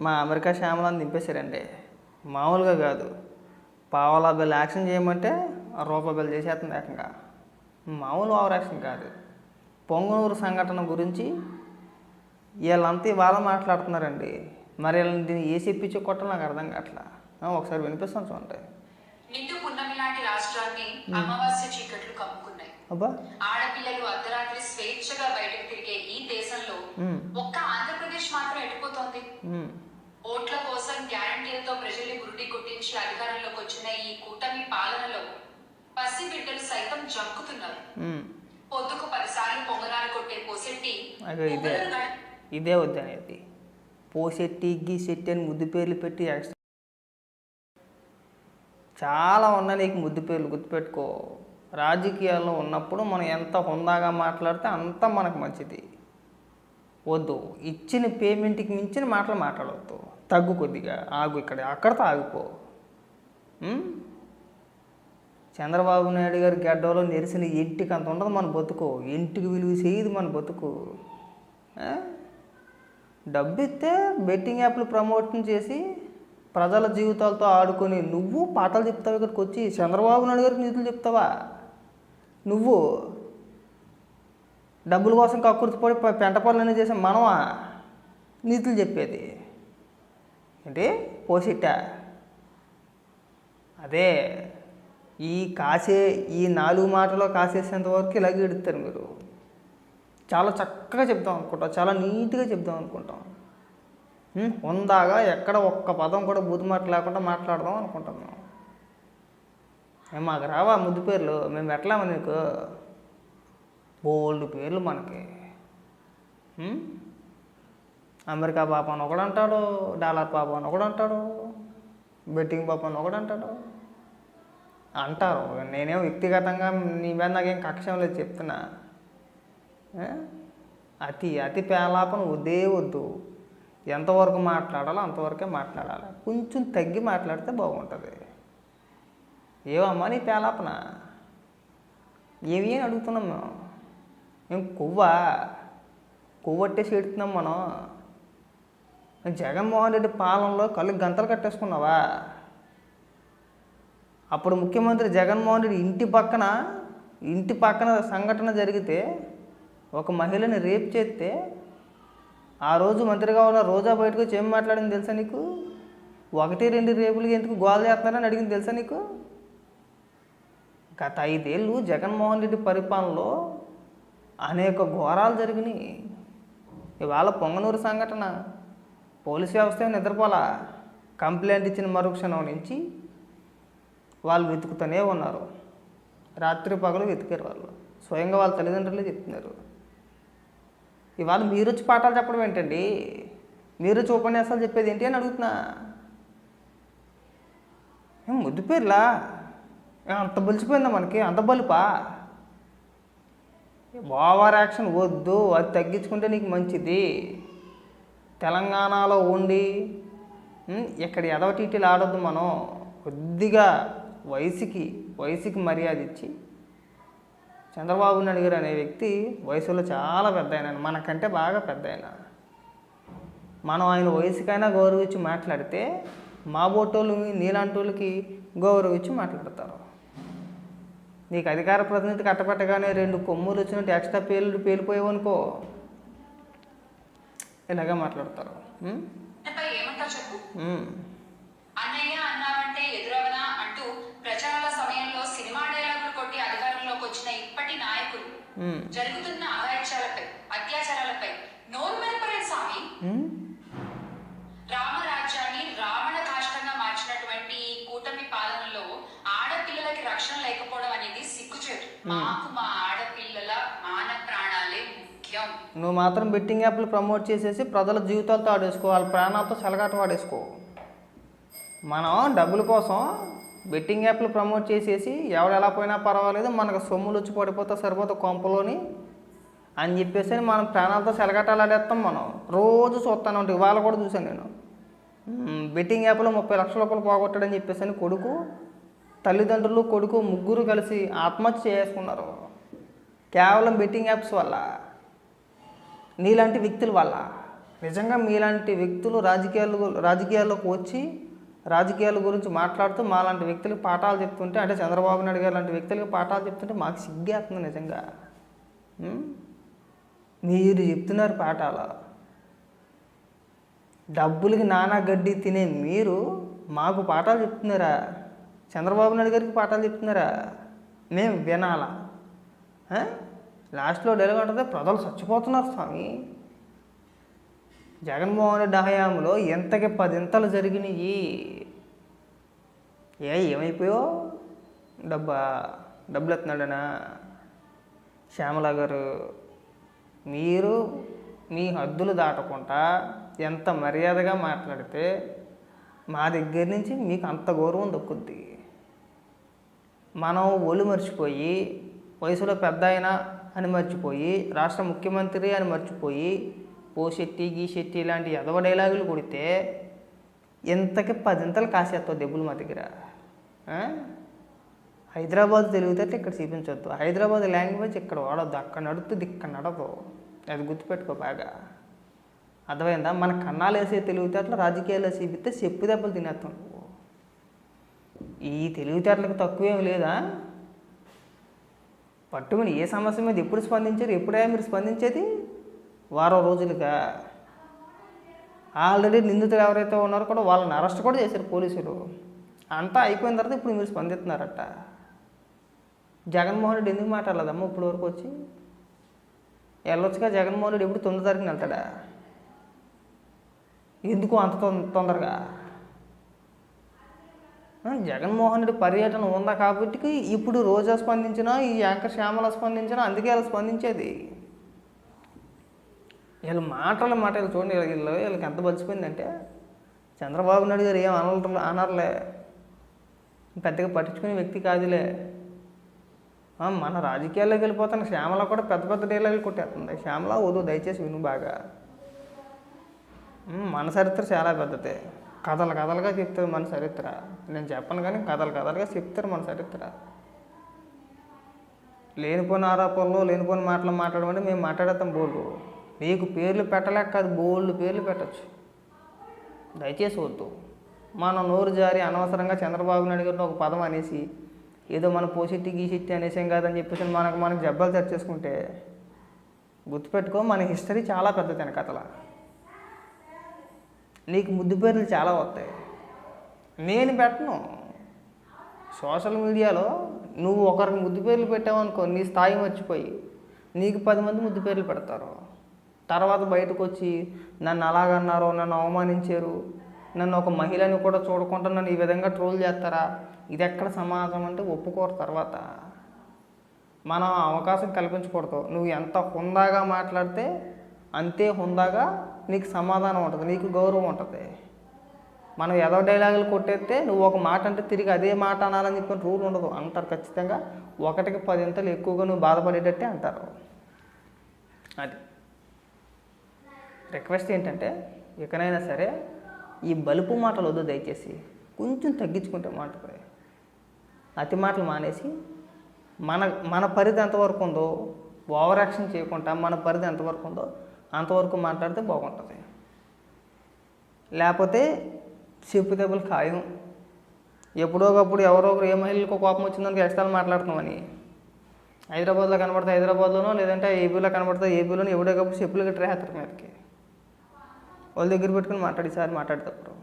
మా అమెరికా శ్యామలాన్ని దింపేశారండి. మామూలుగా కాదు. పావలా బిల్ యాక్షన్ చేయమంటే ఆ రూపాయి బిల్ చేసేస్తుంది ఏకంగా. మామూలు ఓవర్ యాక్షన్ కాదు. పొంగనూరు సంఘటన గురించి వీళ్ళంతా ఇవాళ మాట్లాడుతున్నారండి. మరి వీళ్ళని దీన్ని ఏ చెప్పించి కొట్టాలి నాకు అర్థం కావట్లా. ఒకసారి వినిపిస్తాను చూడండి. నిండు పున్నమి లాంటి రాష్ట్రాన్ని అమావాస్య చీకట్లు కమ్ముకున్నాయి. అబ్బా. ఆడపిల్లలు అర్ధరాత్రి స్వేచ్ఛగా బయటకు తిరిగే ఈ దేశంలో ఒక్క ఆంధ్రప్రదేశ్ మాత్రం ఎడిపోతోంది ఓట్ల కోసం గ్యారంటీలతో ప్రజల్ని గురుడి కొట్టించి అధికారంలోకి వచ్చిన ఈ కూటమి పాలనలో పసి బిడ్డలు సైతం జంకుతున్నారు. పొద్దుకు పదిసార్లు పొంగనాలు కొట్టే పోసెట్టి ఇదే. ఇదే వద్దనేది. పోసెట్టి గీసెట్టి అని ముద్దు పేర్లు పెట్టి చాలా ఉన్నాయి నీకు ముద్దు పేర్లు గుర్తుపెట్టుకో. రాజకీయాల్లో ఉన్నప్పుడు మనం ఎంత హుందాగా మాట్లాడితే అంత మనకు మంచిది. వద్దు. ఇచ్చిన పేమెంట్కి మించిన మాటలు మాట్లాడవద్దు. తగ్గు కొద్దిగా. ఆగు ఇక్కడ అక్కడితో ఆగిపో. చంద్రబాబు నాయుడు గారి గడ్డలో నెరిసిన ఇంటికి అంత ఉండదు మన బతుకు. ఇంటికి విలువ చేయదు మన బతుకు. డబ్బు ఇస్తే బెట్టింగ్ యాప్లు ప్రమోషన్ చేసి ప్రజల జీవితాలతో ఆడుకొని నువ్వు పాటలు చెప్తావు ఇక్కడికి వచ్చి? చంద్రబాబు నాయుడు గారికి నిధులు చెప్తావా? నువ్వు డబ్బుల కోసం కక్కుర్తిపడి ప- అనేది పనులన్నీ చేసే మనమా? నీతులు చెప్పేది. ఏంటి? పోసిట్ట? అదే ఈ కాసే ఈ నాలుగు మాటలో కాసేసేంత వరకు ఇలాగే ఎడుతారు మీరు. చాలా చక్కగా చెప్దాం అనుకుంటాం. చాలా నీట్గా చెప్దాం అనుకుంటాం. ఉందాగా ఎక్కడ ఒక్క పదం కూడా బూతు మాట లేకుండా మాట్లాడదాం అనుకుంటాం మేము. మాకు రావా ముద్దు పేర్లు? మేము పెట్టలేమా నీకు? బోల్డ్ పేర్లు మనకి. అమెరికా పాప అని ఒకడు అంటాడు డాలర్ పాప అని ఒకడు అంటాడు బెట్టింగ్ పాప అని ఒకడు అంటాడు అంటారు నేనేం వ్యక్తిగతంగా నీ మీద నాకేం కక్షం లేదు చెప్తున్నా. అతి అతి పేలాపన వద్దే వద్దు. ఎంతవరకు మాట్లాడాలో అంతవరకే మాట్లాడాలి. కొంచెం తగ్గి మాట్లాడితే బాగుంటుంది. ఏవమ్మా నీ పేలాపన? ఏవి అని అడుగుతున్నాం మేము? మేము కొవ్వా? కొవ్వట్టేసి ఎడుతున్నాం మనం. జగన్మోహన్ రెడ్డి పాలనలో కళ్ళు గంతలు కట్టేసుకున్నావా? అప్పుడు ముఖ్యమంత్రి జగన్మోహన్ రెడ్డి ఇంటి పక్కన ఇంటి పక్కన సంఘటన జరిగితే ఒక మహిళని రేప్ చేస్తే ఆ రోజు మంత్రిగా ఉన్న రోజా బయటకు వచ్చి ఏం మాట్లాడింది తెలుసా నీకు? ఒకటి రెండు రేపులు ఎందుకు గోల్ చేస్తున్నారని అడిగింది తెలుసా నీకు? గత ఐదేళ్ళు జగన్మోహన్ రెడ్డి పరిపాలనలో అనేక ఘోరాలు జరిగినాయి. ఇవాళ పొంగనూరు సంఘటన. పోలీస్ వ్యవస్థ నిద్రపోలా? కంప్లైంట్ ఇచ్చిన మరుక్షణం నుంచి వాళ్ళు వెతుకుతూనే ఉన్నారు. రాత్రి పగలు వెతికారు వాళ్ళు. స్వయంగా వాళ్ళ తల్లిదండ్రులే చెప్తున్నారు. ఇవాళ మీరు వచ్చి పాఠాలు చెప్పడం ఏంటండి? మీరు వచ్చి ఉపన్యాసాలు చెప్పేది ఏంటి అని అడుగుతున్నా. ఏం ముద్దు పేర్లా? అంత బలిసిపోయిందా మనకి? అంత బలుపా? ఓవర్ యాక్షన్ వద్దు అది తగ్గించుకుంటే నీకు మంచిది. తెలంగాణలో ఉండి ఇక్కడ ఎదవ ఆడొద్దు మనం కొద్దిగా వయసుకి వయసుకి మర్యాద ఇచ్చి చంద్రబాబు నాయుడు గారు అనే వ్యక్తి వయసులో చాలా పెద్ద ఆయన మనకంటే బాగా పెద్ద ఆయన మనం ఆయన వయసుకైనా గౌరవించి మాట్లాడితే మా బోటోళ్ళు నీలాంటోళ్ళకి గౌరవించి మాట్లాడతారు. నీకు అధికార ప్రతినిధి కట్టపెట్టగానే రెండు కొమ్ములు వచ్చినట్టు ఎక్స్ట్రా పేర్లు పేలిపోయావనుకో ఇలాగే మాట్లాడతారు. అన్నయ్య అన్నావంటే ఎదురవనా అంటూ ప్రచారాల సమయంలో సినిమా డైలాగులు కొట్టి అధికారంలోకి వచ్చిన ఇప్పటి నాయకులు. జరుగుతున్న అఘాయిత్యాలపై అత్యాచారాలపై నోరు మెరపరే స్వామి ఉం? రామరాజ్యాన్ని రావణ కాష్టంగా మార్చినటువంటి ఈ కూటమి పాలనలో ఆడపిల్లలకి రక్షణ లేకపోవడం అనేది సిగ్గుచేటు మాకు మా ఆడపిల్లల మాన ప్రాణాలే ముఖ్యం నువ్వు మాత్రం బెట్టింగ్ యాప్లు ప్రమోట్ చేసేసి ప్రజల జీవితాలతో ఆడేసుకో వాళ్ళ ప్రాణాలతో చెలగాట వాడేసుకో మనం డబ్బుల కోసం బెట్టింగ్ యాప్లు ప్రమోట్ చేసేసి ఎవడు ఎలా పోయినా పర్వాలేదు మనకు సొమ్ములు వచ్చి పడిపోతా సరిపోతా కొంపలోని అని చెప్పేసి మనం ప్రాణాలతో సెలగటాలు మనం. రోజు చూస్తాను అంటే ఇవాళ కూడా చూశాను నేను. బెట్టింగ్ యాప్లో ముప్పై లక్షల రూపాయలు పోగొట్టాడని చెప్పేసి అని కొడుకు తల్లిదండ్రులు కొడుకు ముగ్గురు కలిసి ఆత్మహత్య చేసుకున్నారు. కేవలం బెట్టింగ్ యాప్స్ వల్ల. నీలాంటి వ్యక్తుల వల్ల నిజంగా మీలాంటి వ్యక్తులు రాజకీయాలు రాజకీయాల్లోకి వచ్చి రాజకీయాల గురించి మాట్లాడుతూ మాలాంటి వ్యక్తులకు పాఠాలు చెప్తుంటే అంటే చంద్రబాబు నాయుడు గారు లాంటి వ్యక్తులకు పాఠాలు చెప్తుంటే మాకు సిగ్గేస్తుంది నిజంగా. మీరు చెప్తున్నారు పాఠాలు. డబ్బులకి నానా గడ్డి తినే మీరు మాకు పాఠాలు చెప్తున్నారా? చంద్రబాబు నాయుడు గారికి పాఠాలు చెప్తున్నారా? మేము వినాలా? లాస్ట్లో డైలాగ్ ఉంటుంది ప్రజలు చచ్చిపోతున్నారు స్వామి. జగన్మోహన్ రెడ్డి హయాంలో ఎంతకి పదింతలు జరిగినాయి. ఏ ఏమైపోయో? డబ్బా డబ్బులు ఎత్తున్నాడనా? శ్యామల గారు మీరు మీ హద్దులు దాటకుండా ఎంత మర్యాదగా మాట్లాడితే మా దగ్గర నుంచి మీకు అంత గౌరవం దక్కుద్ది. మనం ఒళ్ళు మర్చిపోయి వయసులో పెద్ద అయినా అని మర్చిపోయి రాష్ట్ర ముఖ్యమంత్రి అని మర్చిపోయి పోశెట్టి గీశెట్టి ఇలాంటి ఎదవ డైలాగులు కొడితే ఇంతకి పదింతలు కాసేస్తావు దెబ్బలు మా దగ్గర? హైదరాబాద్ తెలివితే ఇక్కడ చూపించవద్దు హైదరాబాద్ లాంగ్వేజ్ ఇక్కడ వాడద్దు. అక్కడ నడుస్తుంది ఇక్కడ నడదు. అది గుర్తుపెట్టుకో బాగా. అర్థమైందా? మన కన్నాలు వేసే తెలివితేటలు రాజకీయాల్లో చూపిస్తే చెప్పు దెబ్బలు తినేస్తాం ఈ తెలివితేటలకు తక్కువేం లేదా? పట్టుకుని ఏ సమస్య మీద ఎప్పుడు స్పందించారు? ఎప్పుడే మీరు స్పందించేది? వారం రోజులుగా. ఆల్రెడీ నిందితులు ఎవరైతే ఉన్నారో కూడా వాళ్ళని అరెస్ట్ కూడా చేశారు పోలీసులు. అంతా అయిపోయిన తర్వాత ఇప్పుడు మీరు స్పందిస్తున్నారట. జగన్మోహన్ రెడ్డి ఎందుకు మాట్లాడలేదమ్మా ఇప్పుడు వరకు వచ్చి? వెళ్ళొచ్చుగా జగన్మోహన్ రెడ్డి ఎప్పుడు తొమ్మిది తారీఖున వెళ్తాడా? ఎందుకు అంత తొందరగా? జగన్మోహన్ రెడ్డి పర్యటన ఉందా కాబట్టి ఇప్పుడు రోజా స్పందించినా ఈ యాంకర్ శ్యామల స్పందించినా అందుకే వాళ్ళు స్పందించేది. వీళ్ళు మాటలు మాటలు చూడండి వీళ్ళు వీళ్ళకి ఎంత బలిసిపోయిందంటే చంద్రబాబు నాయుడు గారు ఏం అనరు అనర్లే. పెద్దగా పట్టించుకునే వ్యక్తి కాదులే. మన రాజకీయాల్లోకి వెళ్ళిపోతున్న శ్యామల కూడా పెద్ద పెద్ద డైలాగులు కొట్టేస్తుంది. శ్యామల వద్దు దయచేసి విను బాగా. మన చరిత్ర చాలా పెద్దదే. కథలు కథలుగా చెప్తారు మన చరిత్ర. నేను చెప్పను కానీ కథలు కథలుగా చెప్తారు మన చరిత్ర. లేనిపోయిన ఆరోపణలు లేనిపోయిన మాటలు మాట్లాడమంటే మేము మాట్లాడతాం బోల్డు. మీకు పేర్లు పెట్టలేక కాదు బోల్డ్ పేర్లు పెట్టచ్చు. దయచేసి వద్దు. మనం నోరు జారి అనవసరంగా చంద్రబాబు నాయుడు గారిని ఒక పదం అనేసి ఏదో మన పోసిట్టి గీసిట్టి అనేసాం కాదని చెప్పేసి మనకు మనకు జబ్బాలు తెచ్చేసుకుంటే గుర్తుపెట్టుకో మన హిస్టరీ చాలా పెద్దది వెనకతల నీకు ముద్దు పేర్లు చాలా వస్తాయి. నేను పెట్టను. సోషల్ మీడియాలో నువ్వు ఒకరికి ముద్దు పేర్లు పెట్టావనుకో నీ స్థాయి మర్చిపోయి నీకు పది మంది ముద్దు పేర్లు పెడతారు. తర్వాత బయటకు వచ్చి నన్ను అలాగన్నారు నన్ను అవమానించారు నన్ను ఒక మహిళని కూడా చూడకుండా నన్ను ఈ విధంగా ట్రోల్ చేస్తారా? ఇది ఎక్కడ సమాజం అంటే ఒప్పుకోరు తర్వాత. మనం అవకాశం కల్పించకూడదు. నువ్వు ఎంత హుందాగా మాట్లాడితే అంతే హుందాగా నీకు సమాధానం ఉంటుంది నీకు గౌరవం ఉంటుంది. మనం ఏదో డైలాగులు కొట్టేస్తే నువ్వు ఒక మాట అంటే తిరిగి అదే మాట అనాలని చెప్పిన రూల్ ఉండదు. అంటారు ఖచ్చితంగా. ఒకటికి పదింతలు ఎక్కువగా నువ్వు బాధపడేటట్టే అంటారు. అది. రిక్వెస్ట్ ఏంటంటే ఎక్కడైనా సరే ఈ బలుపు మాటలు వద్దు దయచేసి. కొంచెం తగ్గించుకుంటే మాట అతి మాటలు మానేసి మన మన పరిధి ఎంతవరకు ఉందో ఓవర్ యాక్షన్ చేయకుండా మన పరిధి ఎంతవరకు ఉందో అంతవరకు మాట్లాడితే బాగుంటుంది. లేకపోతే చెప్పు దెబ్బలు ఖాయం. ఎప్పుడో ఒకప్పుడు ఎవరో ఒకరు ఏ మహిళలకు కోపం వచ్చిందని ఎక్స్ట్రాలు మాట్లాడుతున్నామని. హైదరాబాద్లో కనబడితే హైదరాబాద్లోనో లేదంటే ఏపీలో కనబడితే ఏపీలోనో ఎవడో ఒకప్పుడు చెప్పులు గట్రా వేస్తారు మీదకి. వాళ్ళ దగ్గర పెట్టుకుని మాట్లాడి సార్ మాట్లాడేటప్పుడు.